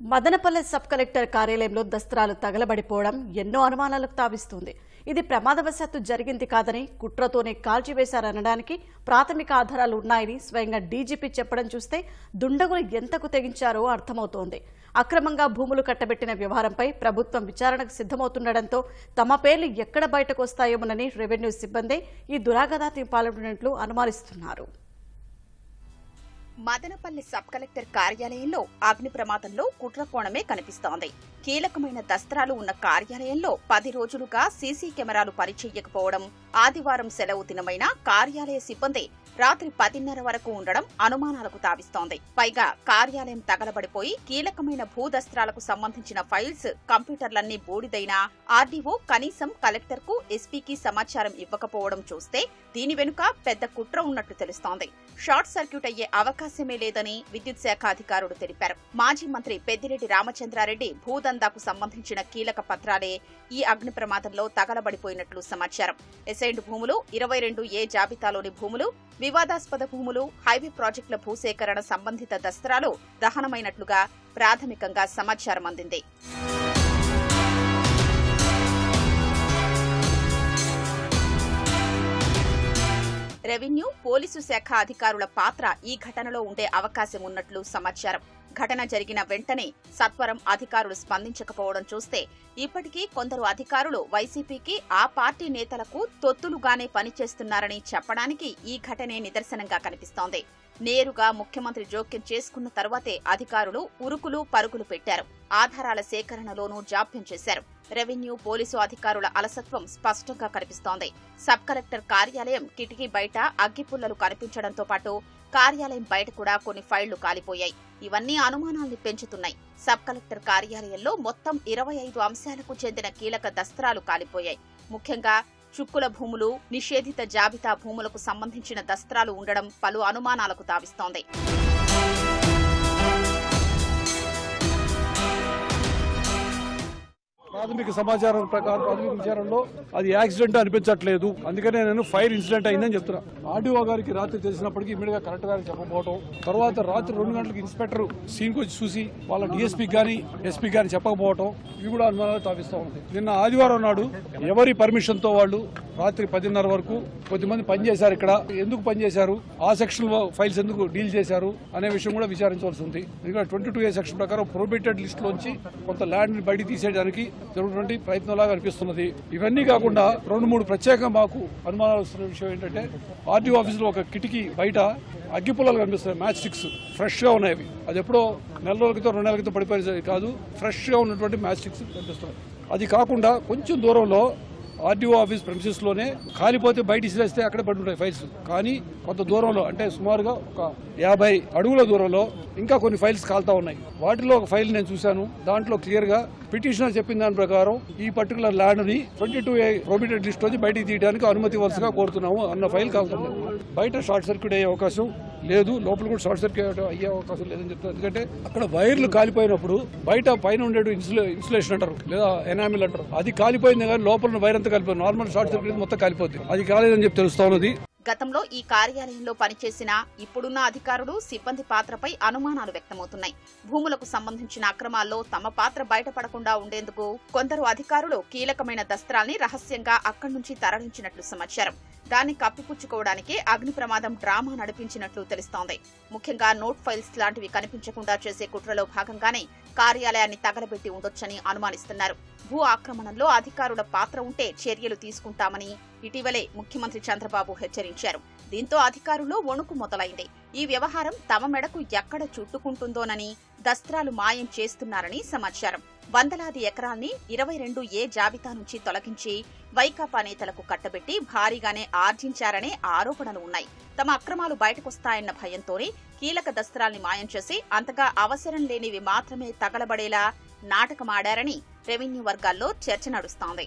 Madanapalle sub collector కార్యాలయంలో దస్త్రాలు తగలబడిపోవడం ఎన్నో అనుమానాలకు తావిస్తుంది. ఇది ప్రమాదవశాత్తు జరిగింది కాదని కుట్రతోనే కాల్చివేశారనడానికి ప్రాథమిక ఆధారాలు ఉన్నాయని స్వయంగా డీజీపీ చెప్పడం చూస్తే దుండగులు ఎంతకు తెగించారో అర్థమవుతోంది. అక్రమంగా భూములు కట్టబెట్టిన వ్యవహారంపై ప్రభుత్వం విచారణకు సిద్ధమవుతుండటంతో తమ పేర్లు ఎక్కడ బయటకు వస్తాయోమోనని రెవెన్యూ సిబ్బంది ఈ దురాగదాతి పాల్గొన్నట్లు అనుమానిస్తున్నారు. మదనపల్లి సబ్ కలెక్టర్ కార్యాలయంలో అగ్ని ప్రమాదంలో కుట్రకోణమే కనిపిస్తోంది. కీలకమైన దస్త్రాలు ఉన్న కార్యాలయంలో పది రోజులుగా సీసీ కెమెరాలు పనిచేయకపోవడం ఆదివారం సెలవు దినమైన కార్యాలయ సిబ్బంది రాత్రి పదిన్నర వరకు ఉండడం అనుమానాలకు తావిస్తోంది. పైగా కార్యాలయం తగలబడిపోయి కీలకమైన భూదస్త్రాలకు సంబంధించిన ఫైల్స్ కంప్యూటర్లన్నీ బూడిదైనా ఆర్డీఓ కనీసం కలెక్టర్కు ఎస్పీకి సమాచారం ఇవ్వకపోవడం చూస్తే దీని వెనుక పెద్ద కుట్ర ఉన్నట్లు తెలుస్తోంది. షార్ట్ సర్క్యూట్ అయ్యే అవకాశమే లేదని విద్యుత్ శాఖ అధికారులు తెలిపారు. మాజీ మంత్రి పెద్దిరెడ్డి రామచంద్రారెడ్డి భూదందాకు సంబంధించిన కీలక పత్రాలే ఈ అగ్ని ప్రమాదంలో తగలబడిపోయినట్లు సమాచారం. ఎసైండ్ భూములు ఇరవై రెండు ఏ జాబితాలోని భూములు వివాదాస్పద భూములు హైవే ప్రాజెక్టుల భూసేకరణ సంబంధిత దస్త్రాలు దహనమైనట్లుగా ప్రాథమికంగా సమాచారం అందింది. రెవెన్యూ పోలీసు శాఖ అధికారుల పాత్ర ఈ ఘటనలో ఉండే అవకాశం ఉన్నట్లు సమాచారం. ఘటన జరిగిన వెంటనే సత్వరం అధికారులు స్పందించకపోవడం చూస్తే ఇప్పటికీ కొందరు అధికారులు వైసీపీకి ఆ పార్టీ నేతలకు తొత్తులుగానే పనిచేస్తున్నారని చెప్పడానికి ఈ ఘటనే నిదర్శనంగా కనిపిస్తోంది. నేరుగా ముఖ్యమంత్రి జోక్యం చేసుకున్న తర్వాతే అధికారులు ఉరుకులు పరుగులు పెట్టారు. ఆధారాల సేకరణలోనూ జాప్యం చేశారు. రెవెన్యూ పోలీసు అధికారుల అలసత్వం స్పష్టంగా కనిపిస్తోంది. సబ్ కలెక్టర్ కార్యాలయం కిటికీ బయట అగ్గిపుల్లలు కనిపించడంతో పాటు కార్యాలయం బయట కూడా కొన్ని ఫైళ్ళు కాలిపోయాయి. ఇవన్నీ అనుమానాల్ని పెంచుతున్నాయి. సబ్ కలెక్టర్ కార్యాలయంలో మొత్తం ఇరవై ఐదు అంశాలకు చెందిన కీలక దస్త్రాలు కాలిపోయాయి. ముఖ్యంగా చుక్కుల భూములు నిషేధిత జాబితా భూములకు సంబంధించిన దస్త్రాలు ఉండడం పలు అనుమానాలకు తావిస్తోంది ప్రాథమిక సమాచారం ప్రకారం ప్రాథమిక విచారంలో అది యాక్సిడెంట్ అనిపించట్లేదు. అందుకనే నేను ఫైర్ ఇన్సిడెంట్ అయిందని చెప్తున్నా. ఆర్డీఓ గారికి రాత్రి తెలిసినప్పటికీ ఇమీడియట్గా కలెక్టర్ గారికి చెప్పకపోవడం తర్వాత రాత్రి రెండు గంటలకు ఇన్స్పెక్టర్ సీన్ వచ్చి చూసి వాళ్ళ డిఎస్పీ గాని ఎస్పీ గాని చెప్పకపోవడం ఇవి కూడా అనుమానాలు తాపిస్తూ ఉంది. నిన్న ఆదివారం నాడు ఎవరి పర్మిషన్తో వాళ్ళు రాత్రి పదిన్నర వరకు కొద్దిమంది పనిచేశారు ఇక్కడ. ఎందుకు పనిచేశారు? ఆ సెక్షన్లో ఫైల్స్ ఎందుకు డీల్ చేశారు? అనే విషయం కూడా విచారించవలసి ఉంది. ఎందుకంటే ట్వంటీ టూ ఏ సెక్షన్ ప్రకారం ప్రొబేటెడ్ లిస్ట్ లోంచి కొంత ల్యాండ్ బయట తీసేయడానికి జరుగుతున్నటువంటి ప్రయత్నంలాగా అనిపిస్తున్నది. ఇవన్నీ కాకుండా రెండు మూడు ప్రత్యేక మాకు అనుమానాలు వస్తున్న విషయం ఏంటంటే ఆర్డీఓ ఆఫీసులో ఒక కిటికీ బయట అగ్గిపుల్లలు కనిపిస్తున్నాయి మ్యాచ్ స్టిక్స్. ఫ్రెష్గా ఉన్నాయి అది ఎప్పుడో నెల రోజుల క్రితం రెండు నెలల క్రితం పడిపోయేది కాదు. ఫ్రెష్గా ఉన్నటువంటి మ్యాచ్ స్టిక్స్ కనిపిస్తున్నాయి. అది కాకుండా కొంచెం దూరంలో ఆర్డీఓ ఆఫీస్ ప్రెమిసెస్ కాలిపోతే బయట ఇసిరేస్తే అక్కడే పడి ఉంటాయి ఫైల్స్ కానీ కొంత దూరంలో అంటే సుమారుగా ఒక యాభై అడుగుల దూరంలో ఇంకా కొన్ని ఫైల్స్ కాలుతా ఉన్నాయి. వాటిలో ఒక ఫైల్ నేను చూశాను. దాంట్లో క్లియర్గా పిటిషనర్ చెప్పిన దాని ప్రకారం ఈ పర్టికులర్ ల్యాండ్ని twenty two A prohibited list వచ్చి బయటికి తీయడానికి అనుమతి వరుసగా కోరుతున్నాము అన్న ఫైల్ కాలుతుంది బయట షార్ట్ సర్క్యూట్ అయ్యే అవకాశం లేదు లోపల కూడా షార్ట్ సర్క్యూట్ అయ్యే అవకాశం లేదని చెప్తారు ఎందుకంటే అక్కడ వైర్లు కాలిపోయినప్పుడు బయట పైన ఉండే ఇన్సులే ఇన్సులేషన్ అంటారు లేదా ఎనామిల్ అంటారు. అది కాలిపోయింది కానీ లోపల వైర్ అంతా కాలిపోయింది. నార్మల్ షార్ట్ సర్క్యూట్ మొత్తం కాలిపోతుంది అది కాలేదని చెప్పి తెలుస్తా ఉన్నది. గతంలో ఈ కార్యాలయంలో పనిచేసిన ఇప్పుడున్న అధికారులు సిబ్బంది పాత్రపై అనుమానాలు వ్యక్తమవుతున్నాయి. భూములకు సంబంధించిన అక్రమాల్లో తమ పాత్ర బయటపడకుండా ఉండేందుకు కొందరు అధికారులు కీలకమైన దస్త్రాల్ని రహస్యంగా అక్కడి నుంచి తరలించినట్లు సమాచారం. దాన్ని కప్పిపుచ్చుకోవడానికి అగ్ని ప్రమాదం డ్రామా నడిపించినట్లు తెలుస్తోంది. ముఖ్యంగా నోట్ ఫైల్స్ లాంటివి కనిపించకుండా చేసే కుట్రలో భాగంగానే కార్యాలయాన్ని తగలబెట్టి ఉండొచ్చని అనుమానిస్తున్నారు. భూ ఆక్రమణంలో అధికారుల పాత్ర ఉంటే చర్యలు తీసుకుంటామని ఇటీవలే ముఖ్యమంత్రి చంద్రబాబు హెచ్చరించారు. దీంతో అధికారులు వణుకు మొదలైంది. ఈ వ్యవహారం తమ మెడకు ఎక్కడ చుట్టుకుంటుందోనని దస్త్రాలు మాయం చేస్తున్నారని సమాచారం. వందలాది ఎకరాల్ని ఇరవై రెండు ఏ జాబితా నుంచి తొలగించి వైకాపా నేతలకు కట్టబెట్టి భారీగానే ఆర్జించారనే ఆరోపణలు ఉన్నాయి. తమ అక్రమాలు బయటకొస్తాయన్న భయంతోనే కీలక దస్త్రాల్ని మాయం చేసి అంతగా అవసరం లేనివి మాత్రమే తగలబడేలా నాటకమాడారని రెవెన్యూ వర్గాల్లో చర్చ నడుస్తోంది.